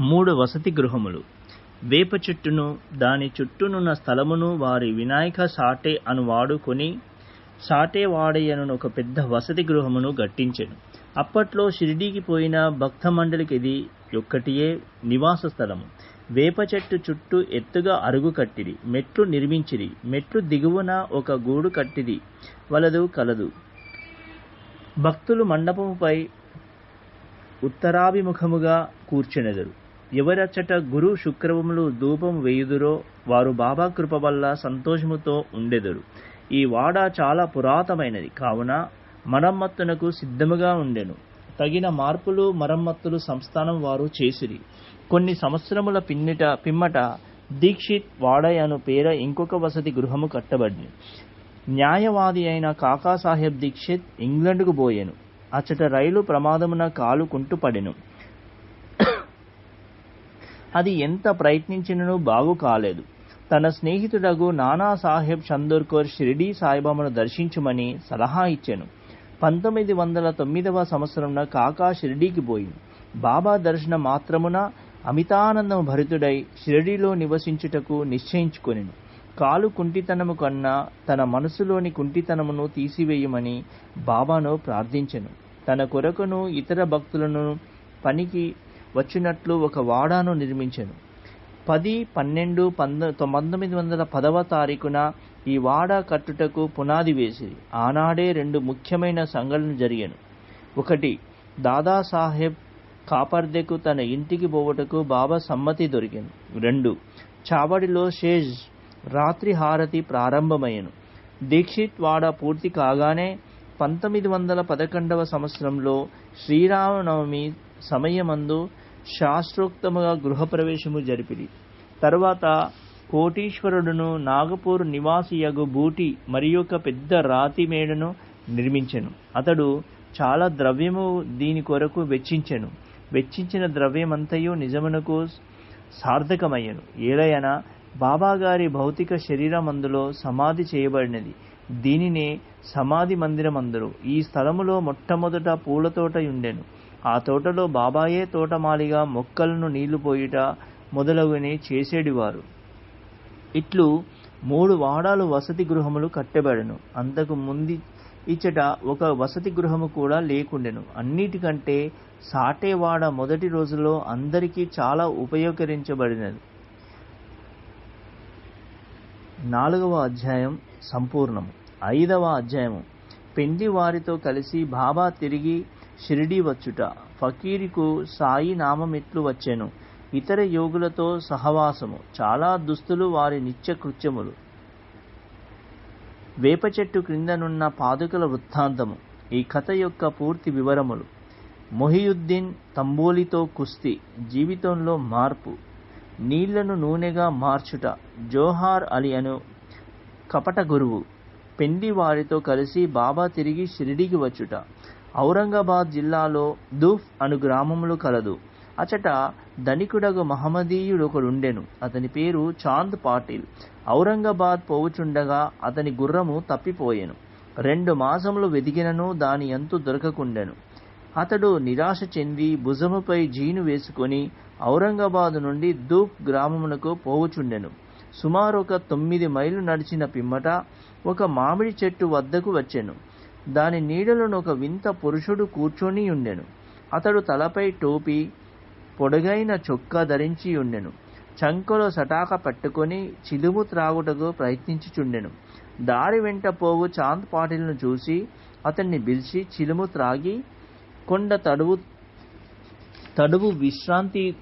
మూడు వసతి గృహములు. వేప చెట్టును దాని చుట్టూనున్న స్థలమును వారి వినాయక సాటే అను వాడుకొని సాటే వాడయ్యను ఒక పెద్ద వసతి గృహమును గట్టించెను. అప్పట్లో షిరిడీకి పోయిన భక్త మండలికి ఇది ఒక్కటియే నివాస స్థలము. వేప చెట్టు చుట్టూ ఎత్తుగా అరుగు కట్టిది మెట్లు నిర్మించిది మెట్లు దిగువన ఒక గూడు కట్టిది వలదు కలదు. భక్తులు మండపముపై ఉత్తరాభిముఖముగా కూర్చునెదరు. ఎవరచ్చట గురు శుక్రవములు ధూపం వేయుదురో వారు బాబా కృప వల్ల సంతోషముతో ఉండెదురు. ఈ వాడ చాలా పురాతనమైనది. కావున మరమ్మత్తునకు సిద్ధముగా ఉండెను. తగిన మార్పులు మరమ్మత్తులు సంస్థానం వారు చేసిరి. కొన్ని సంవత్సరముల పిన్నిట పిమ్మట దీక్షిత్ వాడయ్ అను పేర ఇంకొక వసతి గృహము కట్టబడింది న్యాయవాది అయిన కాకాసాహెబ్ దీక్షిత్ ఇంగ్లండ్కు పోయెను. అచ్చట రైలు ప్రమాదమున కాలు కుంటుపడెను. అది ఎంత ప్రయత్నించినను బాగు కాలేదు. తన స్నేహితుడగు నానా సాహెబ్ చందోర్కర్ షిరిడీ సాయిబాబాను దర్శించుమని సలహా ఇచ్చాను. పంతొమ్మిది వందల తొమ్మిదవ సంవత్సరంలో కాకా షిరిడీకి పోయింది. బాబా దర్శన మాత్రమున అమితానందం భరితుడై షిరిడీలో నివసించుటకు నిశ్చయించుకొనిను. కాలు కుంటితనము కన్నా తన మనసులోని కుంటితనమును తీసివేయమని బాబాను ప్రార్థించెను. తన కొరకును ఇతర భక్తులను పనికి వచ్చినట్లు ఒక వాడాను నిర్మించెను. పది పన్నెండు పంద పంతొమ్మిది వందల పదవ తారీఖున ఈ వాడ కట్టుటకు పునాది వేసిరి ఆనాడే రెండు ముఖ్యమైన సంఘటనలు జరిగాను. ఒకటి దాదాసాహెబ్ కాపర్దెకు తన ఇంటికి పోవటకు బాబా సమ్మతి దొరికింది రెండు చావడిలో షేజ్ రాత్రి హారతి ప్రారంభమయ్యను. దీక్షిత్ వాడ పూర్తి కాగానే పంతొమ్మిది వందల పదకొండవ సంవత్సరంలో శ్రీరామనవమి సమయమందు శాస్త్రోక్తముగా గృహప్రవేశము జరిపిరి. తర్వాత కోటీశ్వరుడును నాగపూర్ నివాసియగు బూటి మరి ఒక పెద్ద రాతి మేడను నిర్మించెను. అతడు చాలా ద్రవ్యము దీని కొరకు వెచ్చించెను. వెచ్చించిన ద్రవ్యమంతయు నిజమునకు సార్థకమయ్యను. ఏలయన బాబాగారి భౌతిక శరీరం అందులో సమాధి చేయబడినది. దీనినే సమాధి మందిరం అందరు ఈ స్థలములో మొట్టమొదట పూల తోట ఉండెను ఆ తోటలో బాబాయే తోటమాలిగా మొక్కలను నీళ్ళు పోయుట మొదలగుని చేసేడివారు. ఇట్లు మూడు వాడాలు వసతి గృహములు కట్టబడెను. అంతకు ముందు ఇచ్చట ఒక వసతి గృహము కూడా లేకుండెను. అన్నిటికంటే సాటేవాడ మొదటి రోజుల్లో అందరికీ చాలా ఉపయోగకరించబడినది. నాలుగవ అధ్యాయం సంపూర్ణము. ఐదవ అధ్యాయము. పెండి వారితో కలిసి బాబా తిరిగి షిరిడి వచ్చుట. ఫకీరుకు సాయి నామమిట్లు వచ్చెను. ఇతర యోగులతో సహవాసము. చాలా దుస్తులు వారి నిత్య కృత్యములు. వేప చెట్టు క్రిందనున్న పాదుకల వృత్తాంతము. ఈ కథ యొక్క పూర్తి వివరములు. మొహియుద్దీన్ తంబోలితో కుస్తీ. జీవితంలో మార్పు. నీళ్ళను నూనెగా మార్చుట. జోహార్ అలీ అను కపట గురువు. పెండి వారితో కలిసి బాబా తిరిగి షిరిడికి వచ్చుట. ఔరంగాబాద్ జిల్లాలో దూఫ్ అను గ్రామములు కలదు. అచట ధనికుడగు మహమ్మదీయుడు ఒకడుండెను. అతని పేరు చాంద్ పాటిల్. ఔరంగాబాద్ పోవుచుండగా అతని గుర్రము తప్పిపోయెను. రెండు మాసములు వెదిగినను దాని అంతు దొరకకుండెను. అతడు నిరాశ చెంది భుజముపై జీను వేసుకొని ఔరంగాబాద్ నుండి దూప్ గ్రామమునకు పోవుచుండెను. సుమారు ఒక తొమ్మిది మైళ్ళు నడిచిన పిమ్మట ఒక మామిడి చెట్టు వద్దకు వచ్చెను. దాని నీడలను ఒక వింత పురుషుడు కూర్చొని ఉండెను. అతడు తలపై టోపీ పొడగైన చొక్కా ధరించి ఉండెను. చంకలో సటాక పట్టుకొని చిలుము త్రాగుటకు ప్రయత్నించుచుండెను. దారి వెంట పోవు చాంద్ పాటిల్ను చూసి అతన్ని పిలిచి చిలుము త్రాగి కొండ తడువు తడువు విశ్రాంతి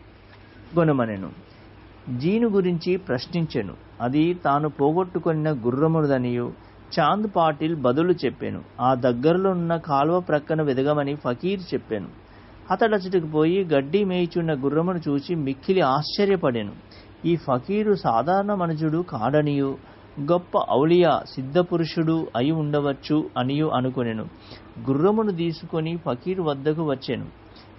కొనమనెను జీను గురించి ప్రశ్నించెను. అది తాను పోగొట్టుకున్న గుర్రముదనియు చాంద్ పాటిల్ బదులు చెప్పాను. ఆ దగ్గరలో ఉన్న కాలువ ప్రక్కన వెదగమని ఫకీర్ చెప్పాను. అతడచ్చటికి పోయి గడ్డి మేయిచున్న గుర్రమును చూసి మిక్కిలి ఆశ్చర్యపడాను. ఈ ఫకీరు సాధారణ మనుషుడు కాడనియు గొప్ప ఔలియా సిద్ధపురుషుడు అయి ఉండవచ్చు అనియు అనుకొనెను. గుర్రమును తీసుకొని ఫకీర్ వద్దకు వచ్చాను.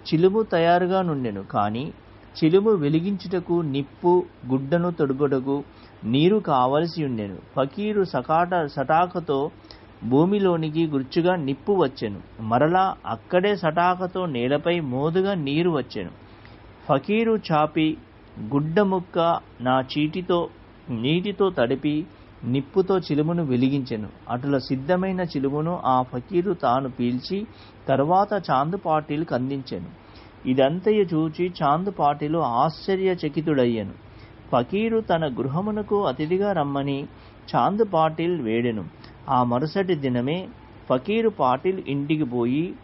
చిలుము తయారుగా నుండెను కానీ చిలుము వెలిగించుటకు నిప్పు గుడ్డను తొడుగుటకు నీరు కావలసి ఉండెను. ఫకీరు సకాట సటాకతో భూమిలోనికి గుర్చుగా నిప్పు వచ్చెను. మరలా అక్కడే సటాకతో నేలపై మోదుగా నీరు వచ్చెను. ఫకీరు చాపి గుడ్డ ముక్క నా చీటితో నీటితో తడిపి నిప్పుతో చిలుమును వెలిగించెను. అటుల సిద్ధమైన చిలుమును ఆ ఫకీరు తాను పీల్చి తర్వాత చాందు పాటిల్కి అందించెను ఇదంతయు చూచి చాంద్ పాటిలు ఆశ్చర్యచకితుడయ్యను. ఫకీరు తన గృహమునకు అతిథిగా రమ్మని చాంద్ పాటిల్ వేడెను. ఆ మరుసటి దినమే ఫకీరు పాటిల్ ఇంటికి పోయి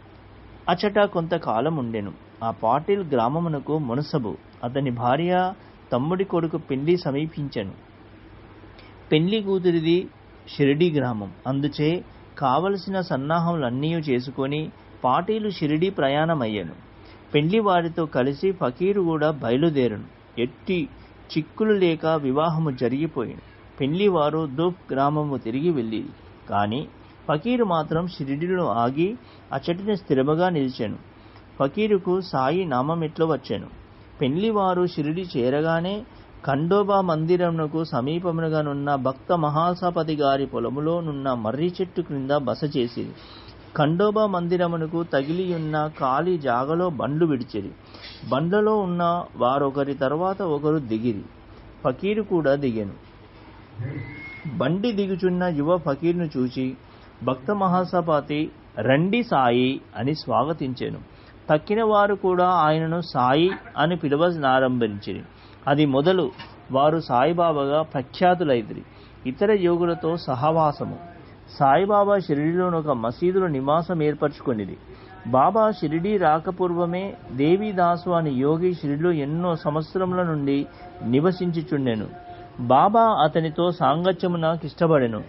అచట కొంతకాలం ఉండెను. ఆ పాటిల్ గ్రామమునకు మునసబు. అతని భార్య తమ్ముడి కొడుకు పెళ్ళి సమీపించెను. పెళ్ళి కూతురిది షిరిడి గ్రామం. అందుచే కావలసిన సన్నాహములన్నీ చేసుకొని పాటీలు షిరిడి ప్రయాణమయ్యను. పెళ్ళి వారితో కలిసి ఫకీరు కూడా బయలుదేరను. ఎట్టి చిక్కులు లేక వివాహము జరిగిపోయాను. పెళ్ళి వారు దూప్ గ్రామము తిరిగి వెళ్ళి కానీ ఫకీరు మాత్రం షిరిడిలో ఆగి అచ్చటిని స్థిరముగా నిలిచాను. ఫకీరుకు సాయి నామమెట్లో వచ్చాను. పెళ్ళివారు షిరిడి చేరగానే ఖండోబా మందిరమునకు సమీపమునగానున్న భక్త మహాసపతి గారి పొలములో నున్న మర్రి చెట్టు క్రింద బస చేసింది ఖండోబా మందిరమునకు తగిలియున్న ఖాళీ జాగలో బండ్లు విడిచిరి. బండ్లలో ఉన్న వారొకరి తర్వాత ఒకరు దిగిరి. ఫకీరు కూడా దిగాను. బండి దిగుచున్న యువ ఫకీర్ను చూచి భక్త మహాసపాతి రండి సాయి అని స్వాగతించాను. తక్కిన వారు కూడా ఆయనను సాయి అని పిలవనారంభించిరి. అది మొదలు వారు సాయిబాబాగా ప్రఖ్యాతులైదిరి ఇతర యోగులతో సహవాసము. సాయిబాబా షిరిడిలోని ఒక మసీదులో నివాసం ఏర్పరచుకునేది. బాబా షిరిడి రాకపూర్వమే దేవిదాసు అనే యోగి షిరిడిలో ఎన్నో సంవత్సరముల నుండి నివసించుచుండెను. బాబా అతనితో సాంగత్యము నాకు ఇష్టపడెను.